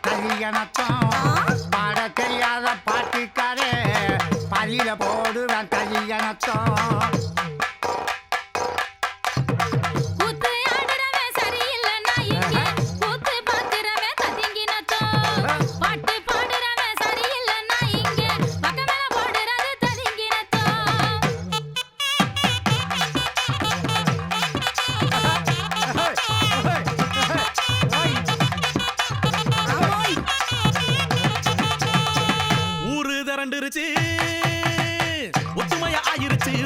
கல்யாணத்தம். பாட தெரியாத பாட்டுக்காரே பள்ளியில போடுவேன் கல்யாணத்தம். கூத்து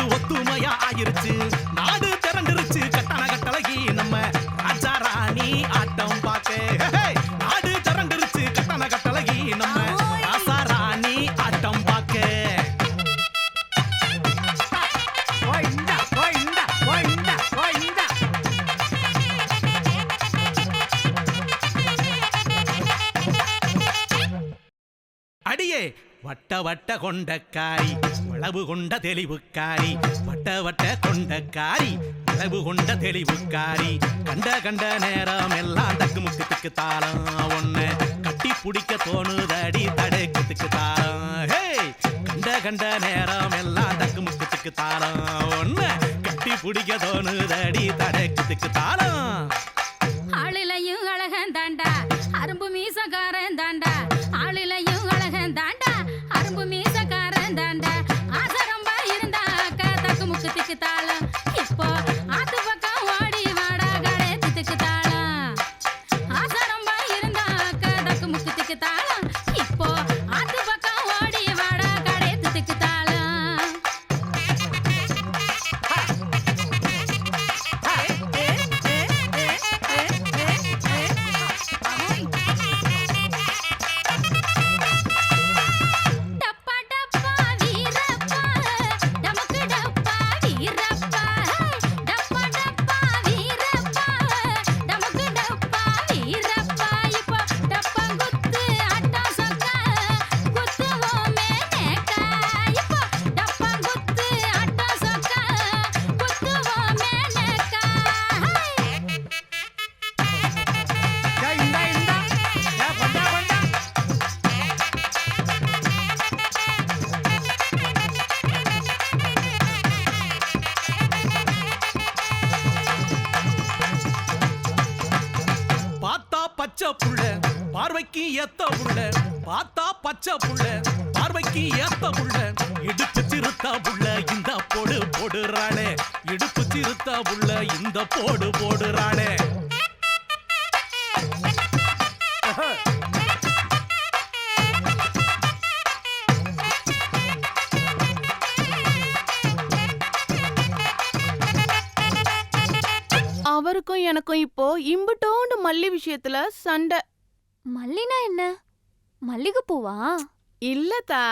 ஒத்துமையா ஆயிருச்சு. நாடு திரண்டுருச்சு. கட்டண கட்டழகி நம்ம ராஜா ராணி ஆட்டம் பார்க்க! நாடு திரண்டுருச்சு. கட்டண கட்டழகி நம்ம ராசா ராணி ஆட்டம் பார்க்க அடியே வட்ட வட்ட கொண்டக்காரி அளவு கொண்ட தெளிவுக்காரி வட்ட வட்ட கொண்டக்காரி அளவு கொண்ட தெளிவுக்காரி கண்ட கண்ட நேரம் எல்லாம் தக்கு முக்கு திக்கு தாளம். ஒன்று கட்டி பிடிக்க தோணுதடி தடைக்கு தாளம். ஹே கண்ட கண்ட நேரம் எல்லாம் தக்கு முக்கு திக்கு தாளம். ஒன்று கட்டி பிடிக்க தோணுதடி தடைக்கு திக்கு தாளம். இருந்தாண்டா தாண்டா ஆசை ரொம்ப இருந்தா தக்கு முக்கு திக்கு தாளம். இப்போ பார்வைக்கு ஏத்த புள்ள பார்த்தா பச்சை புள்ள பார்வைக்கு ஏத்த புள்ள இடுப்பு சிறுத்தா புள்ள இந்த போடு போடுறானே இடுப்பு சிறுத்தா புள்ள இந்த போடு போடுறானே அவருக்கும் எனக்கும் இப்போ இம்புட்டோண்டு மல்லி விஷயத்துல சண்டை. மல்லினா என்ன? மல்லிகைப்பூவா? இல்லதா